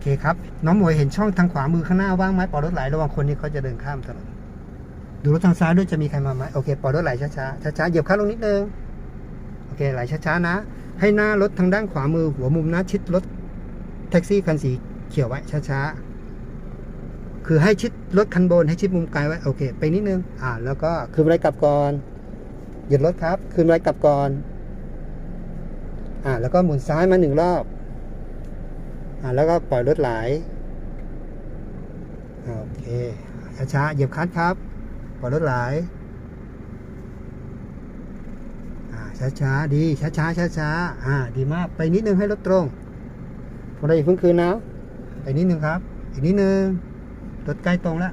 เคครับ น้องหมวยเห็นช่องทางขวามือข้างหน้าว่างไหมปล่อยรถไหลระวังคนนี้เขาจะเดินข้ามถนนดูรถทางซ้ายด้วยจะมีใครมาไหมโอเคปล่อยรถไหลช้าๆช้าๆเหยียบคันลงนิดนึงโอเคไหลช้าๆนะ ให้หน้ารถทางด้านขวามือหัวมุมน้าชิดรถแท็กซี่คันสีเขียวไว้ช้าๆคือให้ชิดรถคันบนให้ชิดมุมไกลไว้โอเค ไปนิดนึงอ่า แล้วก็คืนอไรกลับก่อนหยุดรถครับ คืนอไรกลับก่อนอ่า แล้วก็หมุนซ้ายมาหนึ่งรอบ อ่าแล้วก็ปล่อยรถไหลโอเคช้าๆเหยียบคลัตช์ครับ ปล่อยรถไหลอ่าช้าๆดีช้าๆช้าๆอ่า ดีมาก ไปนิดนึงให้รถตรงพอได้อย่าเพิ่งคืนนะไปนิดนึงครับ อีกนิดนึงรถใกล้ตรงแล้ว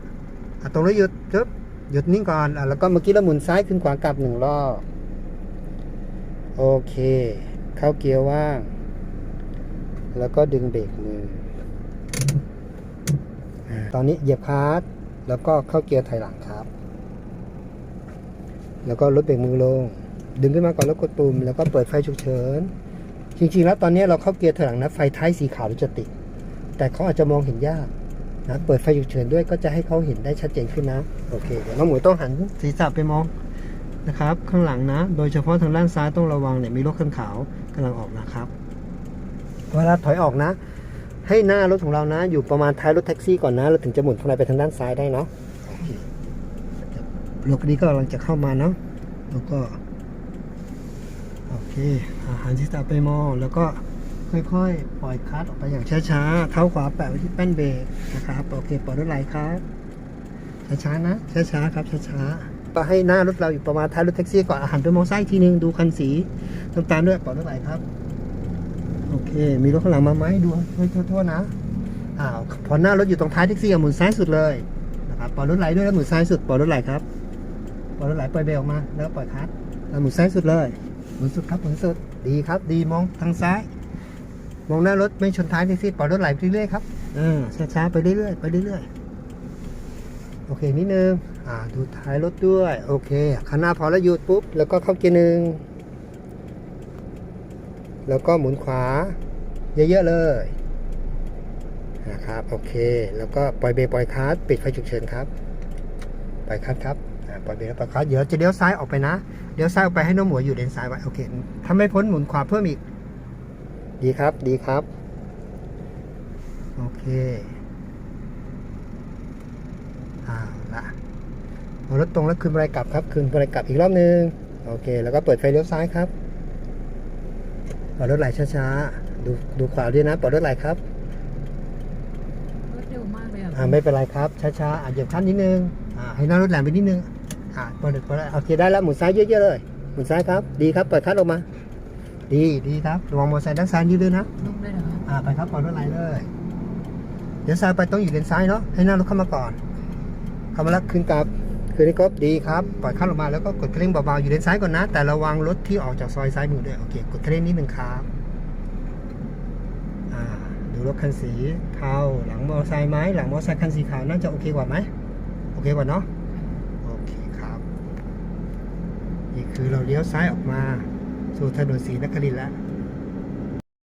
อะตรงแล้วหยุดจึ๊บหยุดนิ่งก่อนอะแล้วก็เมื่อกี้เราหมุนซ้ายขึ้นขวากลับหนึ่งรอบโอเค เข้าเกียร์ว่าง แล้วก็ดึงเบรกมือ ตอนนี้เหยียบคลัตช์แล้วก็เข้าเกียร์ถอยหลังครับ แล้วก็ลดเบรกมือลง ดึงขึ้นมาก่อนแล้วกดปุ่ม แล้วก็เปิดไฟฉุกเฉิน จริงๆ แล้วตอนนี้เราเข้าเกียร์ถอยหลังนะ ไฟท้ายสีขาวจะติด แต่เขาอาจจะมองเห็นยากนะ เปิดไฟฉุกเฉินด้วยก็จะให้เขาเห็นได้ชัดเจนขึ้นนะ โอเค เดี๋ยวน้องหมวยต้องหันศีรษะไปมองนะครับ ข้างหลังนะ โดยเฉพาะทางด้านซ้ายต้องระวังเนี่ยมีรถคันขาวกำลังออกนะครับ เวลาถอยออกนะ ให้หน้ารถของเรานะ อยู่ประมาณท้ายรถแท็กซี่ก่อนนะเราถึงจะหมุนข้างในไปทางด้านซ้ายได้เนาะรถคันนี้ก็กำลังจะเข้ามาเนาะแล้วก็โอเคอาหันศีรษะไปมองแล้วก็ค่อยๆ ปล่อยคลัตช์ออกไปอย่างช้าๆ เท้าขวาแปะไว้ที่แป้นเบรกนะครับโอเคปล่อยรถไหลครับช้าๆนะช้าๆครับช้าๆก็ให้หน้ารถเราอยู่ประมาณท้ายรถแท็กซี่ก่อนอาหันไปมองซ้ายอีกทีนึงดูคันสีน้ำตาลด้วยปล่อยรถไหลครับ มีรถข้างหลังมาไหมดูให้ทั่วๆนะอ้าวพอหน้ารถอยู่ตรงท้ายแท็กซี่หมุนซ้ายสุดเลยนะครับปล่อยรถไหลด้วยแล้วหมุนซ้ายสุดปล่อยรถไหลครับปล่อยรถไหลปล่อยเบรกออกมาแล้วปล่อยคลัตช์แล้วหมุนซ้ายสุดเลยหมุนสุดครับหมุนสุดดีครับ ดีมองทางซ้าย มองหน้ารถไม่ชนท้ายแท็กซี่ปล่อยรถไหลไปเรื่อยๆครับอ่าช้าๆไปเรื่อยๆไปเรื่อยๆโอเคนิดนึงอ่าดูท้ายรถด้วยโอเคข้างหน้าพอแล้วหยุดปุ๊บแล้วก็เข้าเกียร์หนึ่งแล้วก็หมุนขวา เยอะๆเลยนะครับโอเค แล้วก็ปล่อยเบรกปล่อยคลัตช์ปิดไฟฉุกเฉินครับปล่อยคลัตช์ครับปล่อยเบรกแล้วปล่อยคลัตช์เดี๋ยวจะเลี้ยวซ้ายออกไปนะเดี๋ยวซ้ายออกไปให้น้องหมวยอยู่เลนซ้ายไว้โอเคถ้าไม่พ้นหมุนขวาเพิ่มอีก ดีครับดีครับโอเคเอาละรถตรงแล้วคืนบรายกลับครับคืนบรายกลับอีกรอบนึงโอเค แล้วก็เปิดไฟเลี้ยวซ้ายครับรถไหลช้าๆ ดูดูขวาด้วยนะปล่อยรถไหลครับรถเร็วมากเลยอะอ่าไม่เป็นไรครับช้าๆอ่าเหยียบคันนิดนึงอ่าให้หน้ารถแหลมไปนิดนึงอ่าปล่อยปล่อยโอเคได้แล้วหมุนซ้ายเยอะๆเลยหมุนซ้ายครับ ดีครับปล่อยคันออกมา ดีดีครับระวังมอเตอร์ไซค์ด้านซ้ายนิดด้วยนะนุ่มเลยเหรออ่าไปครับปล่อยรถไหลเลย เดี๋ยวซ้ายไปต้องอยู่เลนซ้ายเนาะให้หน้ารถเข้ามาก่อนเข้ามาแล้วขึ้นกลับคืนนี้ครบดีครับปล่อยขั้นลงมาแล้วก็กดเคร่งเบาๆอยู่เลนซ้ายก่อนนะ แต่ระวังรถที่ออกจากซอยซ้ายมือด้วยโอเค กดเคร่งนิดหนึ่งครับอ่าดู รถคันสีเทาหลังมอเตอร์ไซค์ไหมหลังมอเตอร์ไซค์คันสีขาวน่าจะโอเคกว่าไหมโอเคกว่าเนาะโอเคครับนี่คือเราเลี้ยวซ้ายออกมา สู่ถนนสีนครินทร์แล้ว